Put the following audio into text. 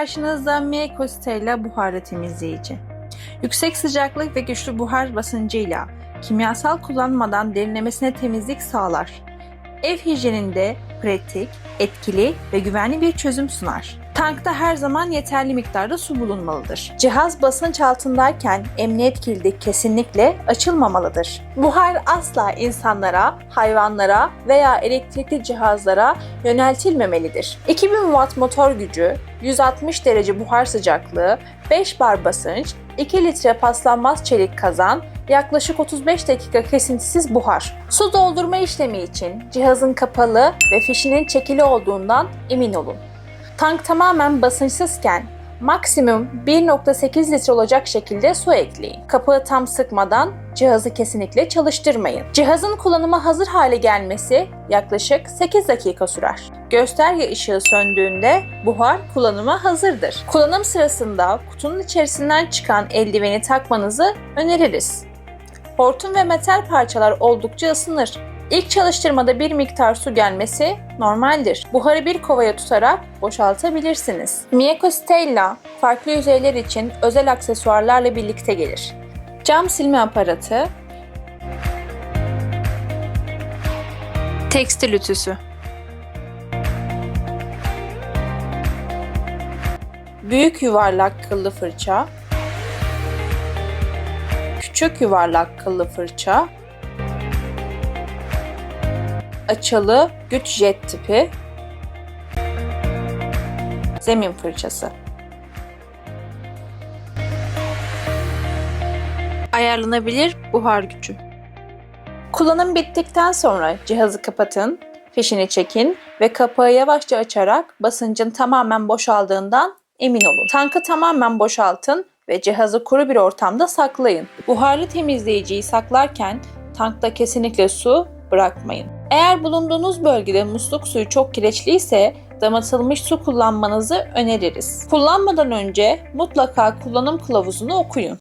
Karşınızda Mieko Stella buharlı temizleyici. Yüksek sıcaklık ve güçlü buhar basıncıyla kimyasal kullanmadan derinlemesine temizlik sağlar. Ev hijyeninde pratik, etkili ve güvenli bir çözüm sunar. Tankta her zaman yeterli miktarda su bulunmalıdır. Cihaz basınç altındayken emniyet kilidi kesinlikle açılmamalıdır. Buhar asla insanlara, hayvanlara veya elektrikli cihazlara yöneltilmemelidir. 2000 watt motor gücü, 160 derece buhar sıcaklığı, 5 bar basınç, 2 litre paslanmaz çelik kazan, yaklaşık 35 dakika kesintisiz buhar. Su doldurma işlemi için cihazın kapalı ve fişinin çekili olduğundan emin olun. Tank tamamen basınçsızken maksimum 1.8 litre olacak şekilde su ekleyin. Kapağı tam sıkmadan cihazı kesinlikle çalıştırmayın. Cihazın kullanıma hazır hale gelmesi yaklaşık 8 dakika sürer. Gösterge ışığı söndüğünde buhar kullanıma hazırdır. Kullanım sırasında kutunun içerisinden çıkan eldiveni takmanızı öneririz. Hortum ve metal parçalar oldukça ısınır. İlk çalıştırmada bir miktar su gelmesi normaldir. Buharı bir kovaya tutarak boşaltabilirsiniz. Mieko Stella farklı yüzeyler için özel aksesuarlarla birlikte gelir. Cam silme aparatı, tekstil ütüsü, büyük yuvarlak kıllı fırça, küçük yuvarlak kıllı fırça, açılı güç jet tipi, zemin fırçası. Ayarlanabilir buhar gücü. Kullanım bittikten sonra cihazı kapatın, fişini çekin ve kapağı yavaşça açarak basıncın tamamen boşaldığından emin olun. Tankı tamamen boşaltın ve cihazı kuru bir ortamda saklayın. Buharlı temizleyiciyi saklarken tankta kesinlikle su bırakmayın. Eğer bulunduğunuz bölgede musluk suyu çok kireçliyse damıtılmış su kullanmanızı öneririz. Kullanmadan önce mutlaka kullanım kılavuzunu okuyun.